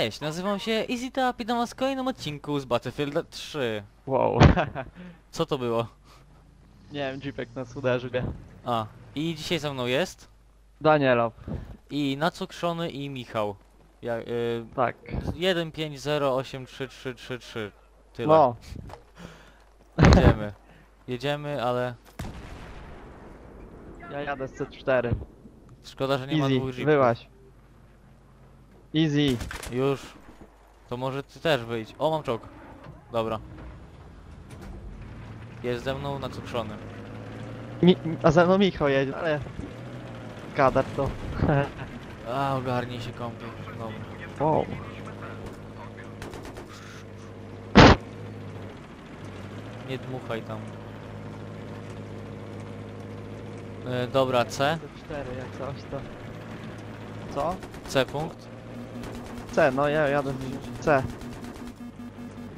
Cześć, nazywam się Easy Tap i witam was w kolejnym odcinku z Battlefield 3. Wow. Co to było? nie wiem, Jeepek nas uderzył? A, i dzisiaj ze mną jest Danielo. i Nacukrzony i Michał. Ja, y, Tak. 150833333. Tyle. No. Jedziemy. Jedziemy, ale Ja jadę z C4. szkoda, że nie ma Easy, dwóch jeepów. wyłaś. Easy. Już. To może ty też wyjdź. O, mam czołg. Dobra. Jest ze mną Nacukrzony. Mi a ze mną Michał jedzie, ale... Kadar to. A, ogarnij się kąpiel. Dobra. wow. Nie dmuchaj tam. E, dobra, C. C4 jak coś to. Co? C punkt. C, no ja jadę w C.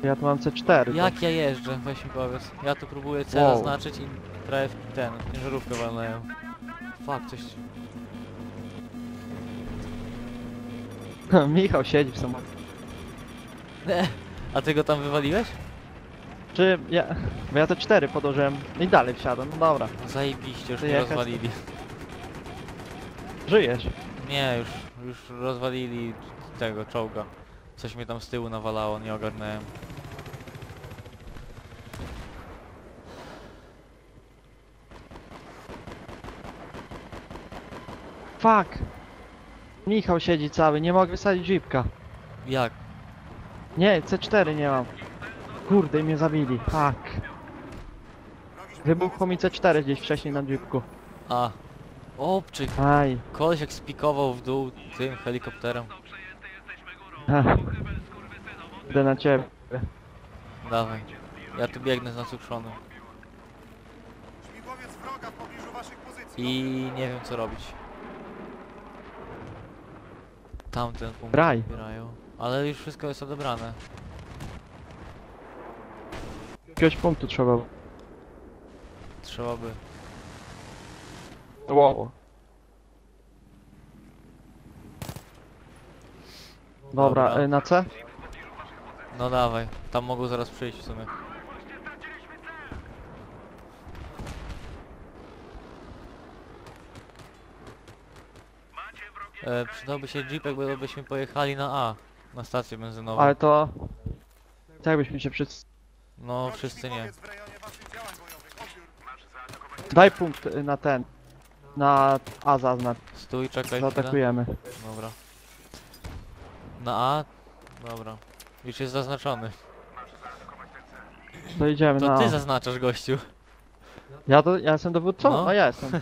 Ja tu mam C4. to- Jak ja jeżdżę? Weź mi powiedz. Ja tu próbuję C Wow. zaznaczyć i prawie w ten, ciężarówkę walnąłem. Fuck, coś... Michał siedzi w samochodzie. A ty go tam wywaliłeś? Czy ja... Bo ja C4 podłożyłem i dalej wsiadłem, no dobra. Zajebiście, już To mnie rozwalili. Żyjesz. Nie, już, już rozwalili tego czołga. Coś mnie tam z tyłu nawalało, nie ogarnąłem. Fuck. Michał siedzi cały, nie mogę wysadzić jeepka. Jak? Nie, C4 nie mam. Kurde, i mnie zabili. Fuck. Wybuchło mi C4 gdzieś wcześniej na jeepku. A. Obczyk. Aj. Koleś jak spikował w dół tym helikopterem. Ech. Idę na ciebie. Dawaj. Ja tu biegnę z nacukrzonym. Śmigłowiec wroga w pobliżu waszych pozycji. I nie wiem co robić. Tamten punkt Braj. zbierają. Ale już wszystko jest odebrane. Jakiegoś punktu trzeba. Trzeba by. Wow. Dobra, Dobra. y, na C? No dawaj. Tam mogą zaraz przyjść w sumie. E, przydałby się jeepek, bo byśmy pojechali na A. Na stację benzynową. Ale to... Tak byśmy się przy... No wszyscy nie. Daj punkt y, na ten. Na A zaznacz. Stój, czekaj chwilę. Zaatakujemy. Dobra. Na A? Dobra. Już jest zaznaczony. To idziemy To na ty zaznaczasz gościu. Ja, to, ja jestem dowódcą? No. No, ja jestem.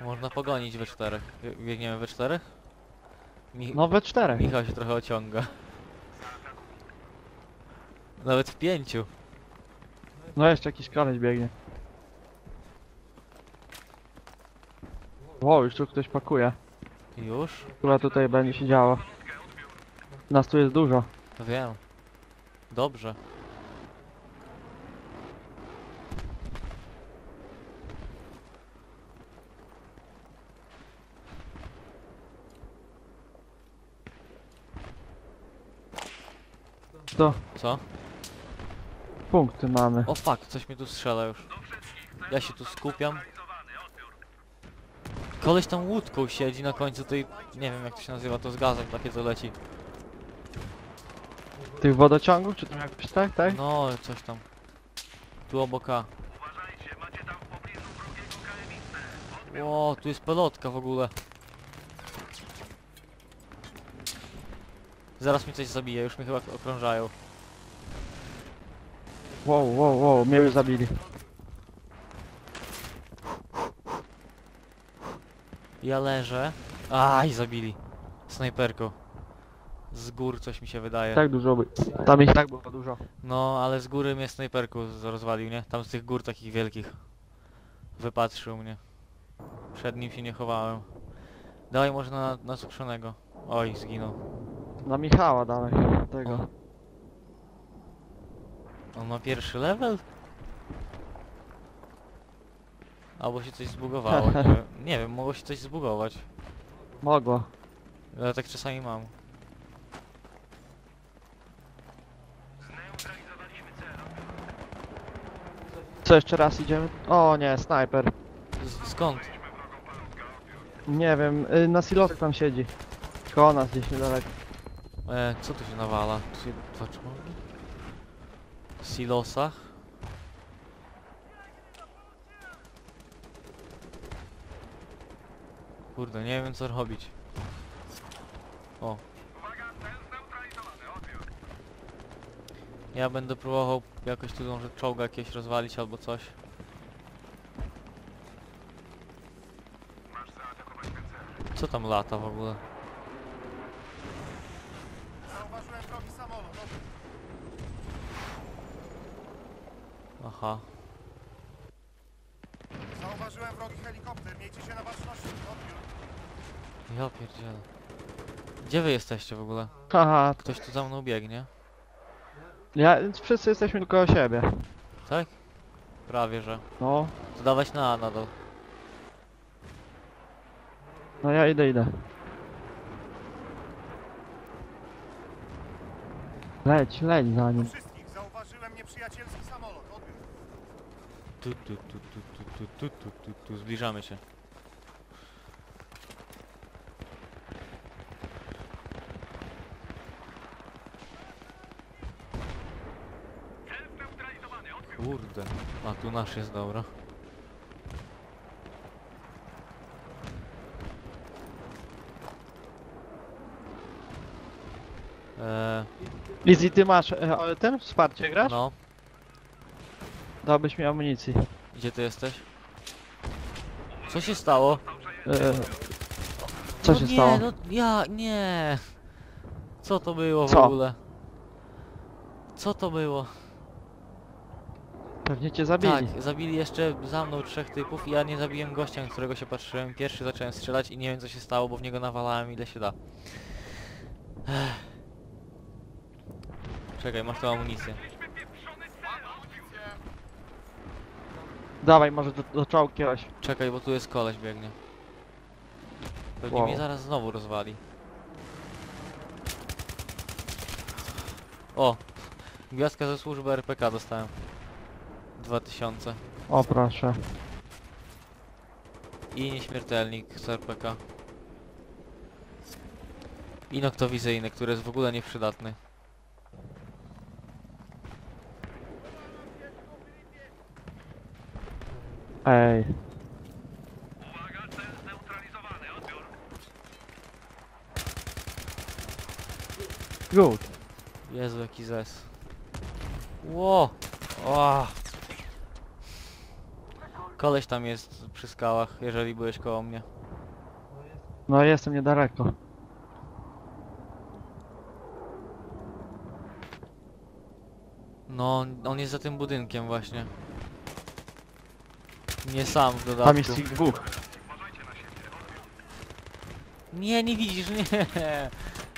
Można pogonić we czterech. Bie- Biegniemy we czterech? Mi No we czterech. Michał się trochę ociąga. Nawet w pięciu. No jeszcze jakiś koleś biegnie. Wow, już tu ktoś pakuje. Już? Która tutaj będzie się działo. Nas tu jest dużo. Wiem. Dobrze. To Co? punkty mamy. O fuck, coś mi tu strzela już. Ja się tu skupiam. Koleś tam łódką siedzi na końcu tej... Nie wiem jak to się nazywa, to z gazem takie co leci. Tych wodociągów, czy tam jakoś tak, tak? No, coś tam. Tu obok A. O, tu jest pelotka w ogóle. Zaraz mi coś zabije, już mnie chyba okrążają. Wow, wow, wow, mnie już zabili. Ja leżę. Aj, zabili. Snajperką. Z gór coś mi się wydaje. Tak dużo by. Tam ich tak było dużo. No, ale z góry mnie snajperką z- rozwalił, nie? Tam z tych gór takich wielkich. Wypatrzył mnie. Przed nim się nie chowałem. Dawaj może na, na cukrzonego. Oj, zginął. Na Michała dalej. Tego. On ma pierwszy level? Albo się coś zbugowało, nie wiem. Nie wiem, mogło się coś zbugować. Mogło. Ja tak czasami mam. Co jeszcze raz idziemy? O nie, snajper. Z skąd? Nie wiem, y, na silosach tam siedzi. Koło nas gdzieś niedaleko. E, co tu się nawala? Tu się dwa czołgi? W silosach? Kurde, nie wiem co robić. O. Ja będę próbował jakoś tu może czołga jakieś rozwalić albo coś. Co tam lata w ogóle? Aha. Zauważyłem wrogi helikopter. Miejcie się na baczności. Odbiór. Ja pierdzielę. Gdzie wy jesteście w ogóle? Haha, Ktoś tu za mną biegnie? ja, wszyscy jesteśmy tylko o siebie. Tak? Prawie, że. No, To dawać na A nadal. no ja idę, idę. Leć, leć za nim. wszystkich. Zauważyłem nieprzyjacielski samolot. Tu, tu, tu, tu, tu, tu, tu, tu, tu, tu. Zbliżamy się. Kurde. A tu nasz jest dobra. Eee, Lizzy, ty masz e, o, ten wsparcie grasz? no, Dałbyś mi amunicji. gdzie ty jesteś? Co się stało? E, co no się nie, stało? No ja, nie. Co to było w Co? ogóle? Co to było? Pewnie cię zabili. Tak, zabili jeszcze za mną trzech typów i ja nie zabiłem gościa, na którego się patrzyłem. Pierwszy zacząłem strzelać i nie wiem co się stało, bo w niego nawalałem ile się da. Ech. Czekaj, masz tu amunicję. Dawaj, może do, do czołgi jakiegoś. Czekaj, bo tu jest koleś biegnie. Pewnie Wow. mnie zaraz znowu rozwali. O! Gwiazdka ze służby RPK dostałem. 2000. O proszę. I nieśmiertelnik z RPK. I noktowizyjny, który jest w ogóle nieprzydatny. Ej. Good. Jezu, jaki zes. Ło! O! Koleś tam jest przy skałach, jeżeli byłeś koło mnie. No jestem niedaleko. No, on jest za tym budynkiem właśnie. Nie sam w Tam dodatku. jest ich dwóch. Nie, nie widzisz, nie!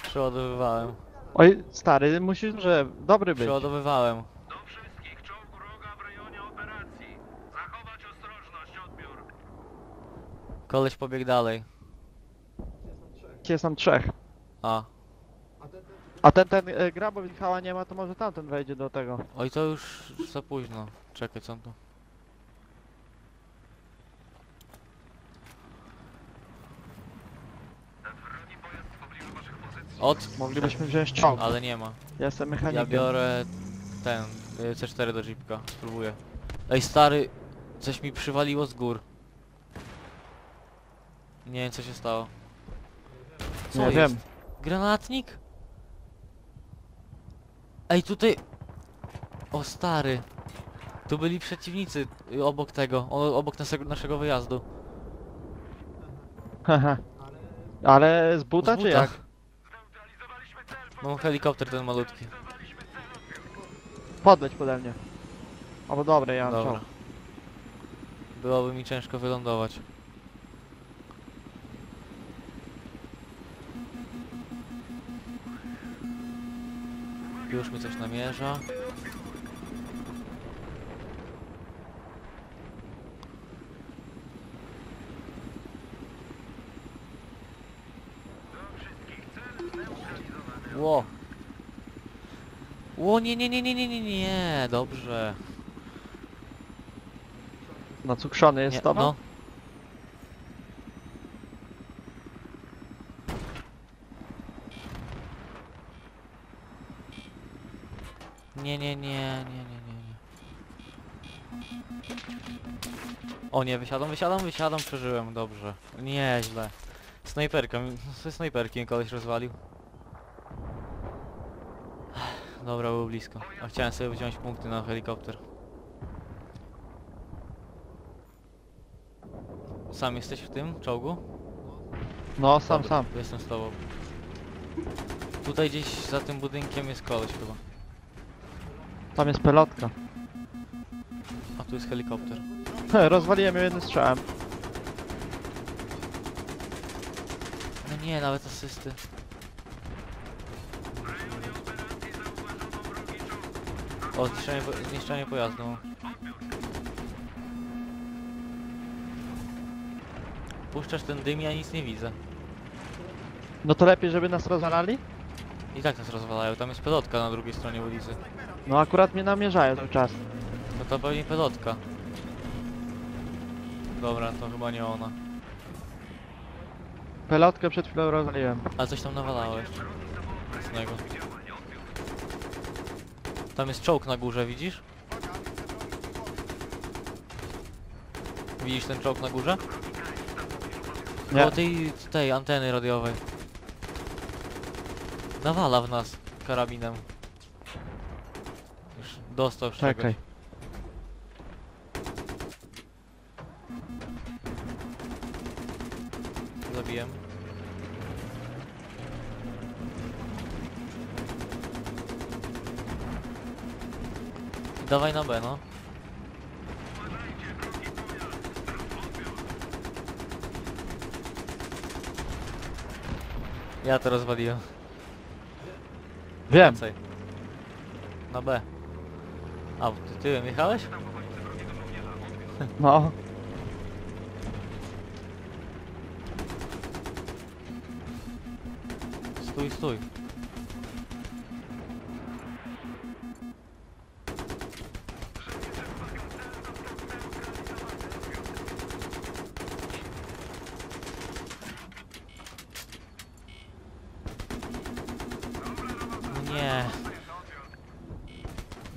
Przeładowywałem. Oj, stary, musisz, że dobry być. Przeładowywałem. Do wszystkich. Czołg wroga w rejonie operacji. Zachować ostrożność. Odbiór. Koleś pobiegł dalej. Jest tam trzech. A. A ten, ten e, gra, bo Michała nie ma, to może tamten wejdzie do tego. Oj, to już za późno. Czekaj, co on tu? Od, Moglibyśmy wziąć czołg. ale nie ma. Ja jestem mechanikiem. Ja biorę ten y, C4 do jeepka. Spróbuję. Ej stary, coś mi przywaliło z gór. Nie wiem co się stało. Co Nie jest? wiem. Granatnik? Ej tutaj... O stary. Tu byli przeciwnicy y, obok tego, o, obok naszego, naszego wyjazdu. Haha. Ale z buta Z czy jak? Mam helikopter ten malutki. Podleć pode mnie. O, bo dobre, ja mam Dobra. Byłoby mi ciężko wylądować. Już mi coś namierza. Ło. Ło, nie, nie, nie, nie, nie, nie, nie, dobrze. Nacukrzony jest Nie, tobą? no. Nie, nie, nie, nie, nie, nie, nie. O nie, wysiadam, wysiadam, wysiadam, przeżyłem, dobrze. Nieźle. Snajperka, mi- snajperki mnie koleś rozwalił. Dobra, było blisko. A chciałem sobie wziąć punkty na helikopter. Sam jesteś w tym czołgu? No, sam, Dobra, sam. Jestem z tobą. Tutaj gdzieś za tym budynkiem jest koleś chyba. Tam jest pelotka. A tu jest helikopter. Rozwaliłem ją jednym strzałem. No nie, nawet asysty. O, zniszczenie, zniszczenie pojazdu. Puszczasz ten dym, ja nic nie widzę. No to lepiej, żeby nas rozwalali? I tak nas rozwalają, tam jest pelotka na drugiej stronie ulicy. No akurat mnie namierzają cały czas. No to pewnie pelotka. Dobra, to chyba nie ona. Pelotkę przed chwilą rozwaliłem. A coś tam nawalało jeszcze. Mocnego. Tam jest czołg na górze, widzisz? Widzisz ten czołg na górze? Nie. Koło tej, tej anteny radiowej. Nawala w nas karabinem. Już dostał czegoś. Czekaj. Dawaj na B, no. Ja to rozwaliłem. Wiem. Więcej. Na B. A, ty tyłem jechałeś? No. Stój, stój.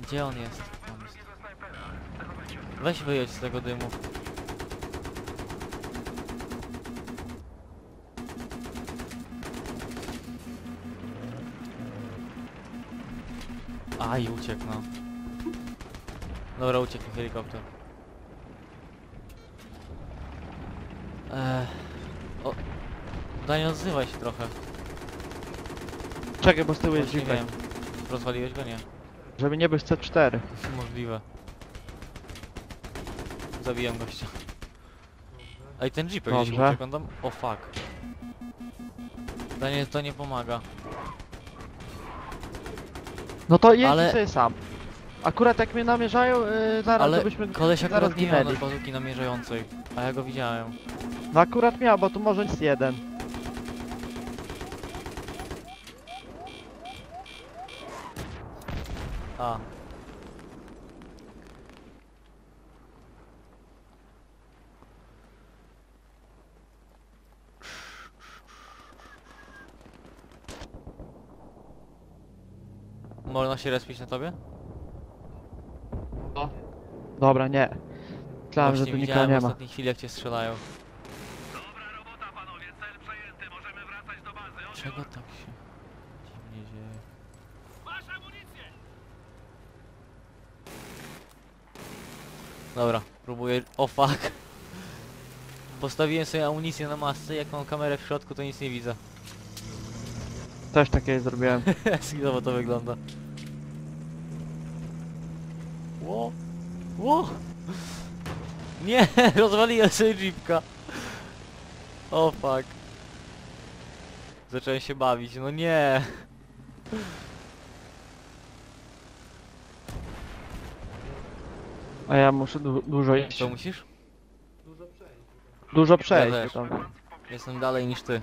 Gdzie on jest? On jest. Weź wyjedź z tego dymu. Aj, uciekł no. Dobra, uciekł helikopter. Eee, o, daj, odzywaj się trochę. Czekaj, bo z tyłu jest Właśnie wiem. Rozwaliłeś go? Nie. Żeby nie być C4. Możliwe. Zabiłem gościa. Ej, ten jeepek gdzieś Dobrze. uciekł, on tam... O fuck. To nie, to nie pomaga. No to jedź Ale- sobie sam. Akurat jak mnie namierzają, yy, zaraz Ale to byśmy koleś zaraz akurat nie miał ginęli. namierzającej, a ja go widziałem. No akurat miał, bo tu może jest jeden. A. Można się respić na tobie? Dobra, nie. Myślałem, że Właśnie tu nikogo widziałem nie w ma. ostatniej chwili jak cię strzelają. Dobra robota, panowie. Cel przejęty. Możemy wracać do bazy. Odbiór. Czego tak się dziwnie dzieje? Dobra, próbuję... O fuck! Postawiłem sobie amunicję na masce, jak mam kamerę w środku to nic nie widzę. Też takie zrobiłem. Skizowo to wygląda. Ło! Ło! Nie! Rozwaliłem sobie jeepka! O fuck. Zacząłem się bawić, no nie! A ja muszę du dużo iść. Co musisz? Dużo przejść. też. tam. Jestem dalej niż ty.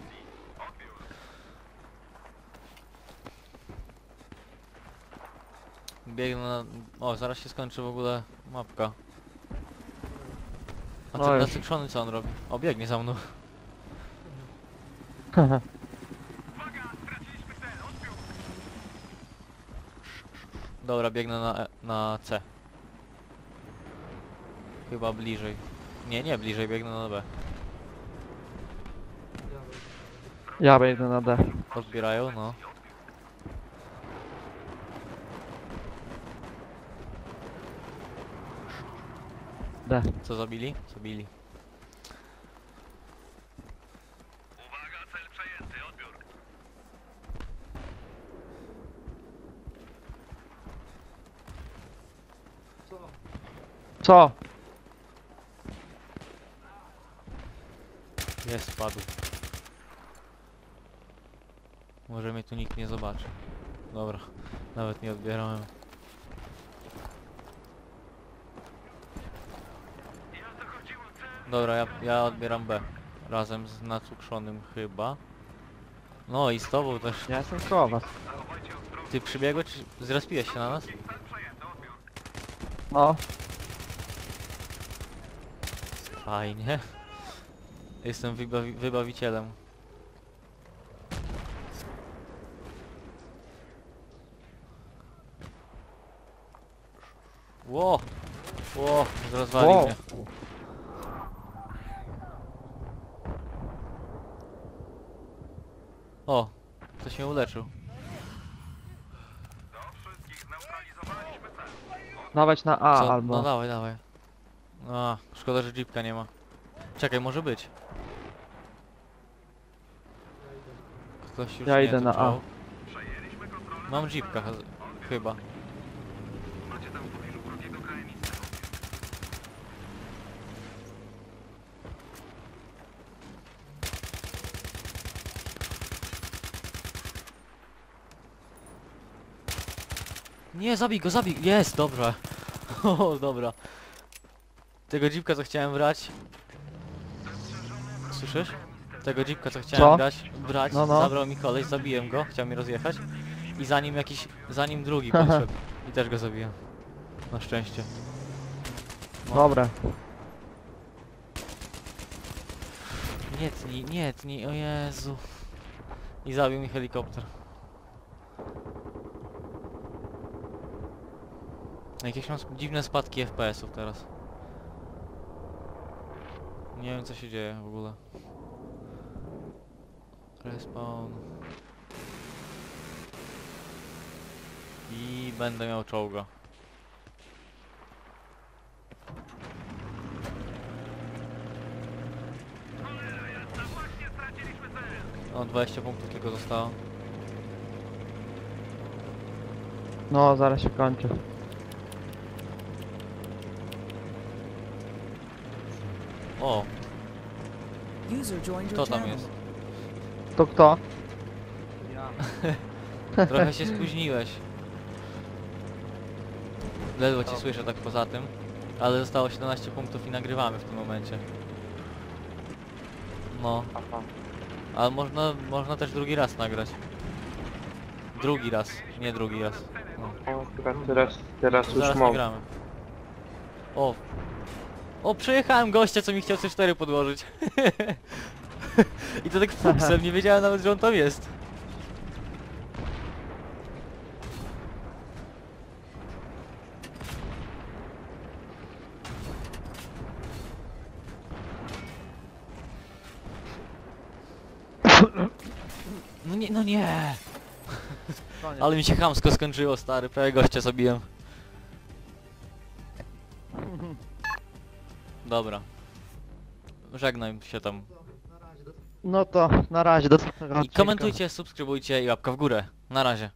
Biegnę na... O, zaraz się skończy w ogóle mapka. A No ten już. nasykrzony co on robi? O, biegnie za mną. Dobra, biegnę na, E- na C. Chyba bliżej. Nie, nie bliżej, biegnę na B. ja biegnę na D. Odbierają, no. D. Co zabili? Zabili. Uwaga, cel przejęty, odbiór. Co? Jest, spadł. Może mnie tu nikt nie zobaczy. Dobra, nawet nie odbierałem. Ja zachodziło cel. Dobra, ja, ja odbieram B. Razem z nacukrzonym chyba. No i z tobą też. Ja jestem koło was. Ty przybiegłeś czy zrespiłeś się na nas? No. Fajnie. Jestem wybawi wybawicielem. Ło! Ło! Rozwalił Wow. mnie. O! Cel. Dawać na A Co? albo... No dawaj, dawaj. A, szkoda, że jeepka nie ma. Czekaj, może być. Ktoś już Ja nie idę na A. Mam jeepka ch- chyba. Macie tam w pobliżu wrogiego KMX. Nie, zabij go, zabij! Jest, dobra. O, dobra. Tego jeepka co chciałem brać. Słyszysz? Tego jeepka co chciałem Co? brać, brać, No, no. zabrał mi koleś, zabiłem go, chciał mi rozjechać. I zanim jakiś, zanim drugi podszedł. I też go zabiłem. Na szczęście. No. Dobra. Nie tnij, nie tnij, o Jezu. I zabił mi helikopter. Jakieś mam dziwne spadki FPS-ów teraz. Nie wiem co się dzieje w ogóle. Respawn. I będę miał czołga. Cholera jasna, właśnie straciliśmy cel. O, 20 punktów tylko zostało. No, zaraz się kończy. O, User joined kto your tam channel. jest? To kto? Trochę się spóźniłeś. Ledwo cię słyszę tak poza tym. Ale zostało 17 punktów i nagrywamy w tym momencie. No. Ale można, można też drugi raz nagrać. Drugi raz, nie drugi raz. No. O, chyba teraz, teraz już Zaraz mogę. nagramy. O! O, przejechałem gościa, co mi chciał C4 podłożyć. I to tak fuksem, nie wiedziałem nawet, że on tam jest. No nie, no nie! Ale mi się chamsko skończyło, stary, prawie gościa zabiłem. Dobra. Żegnaj się tam. No to na razie do I komentujcie, subskrybujcie i łapka w górę. Na razie.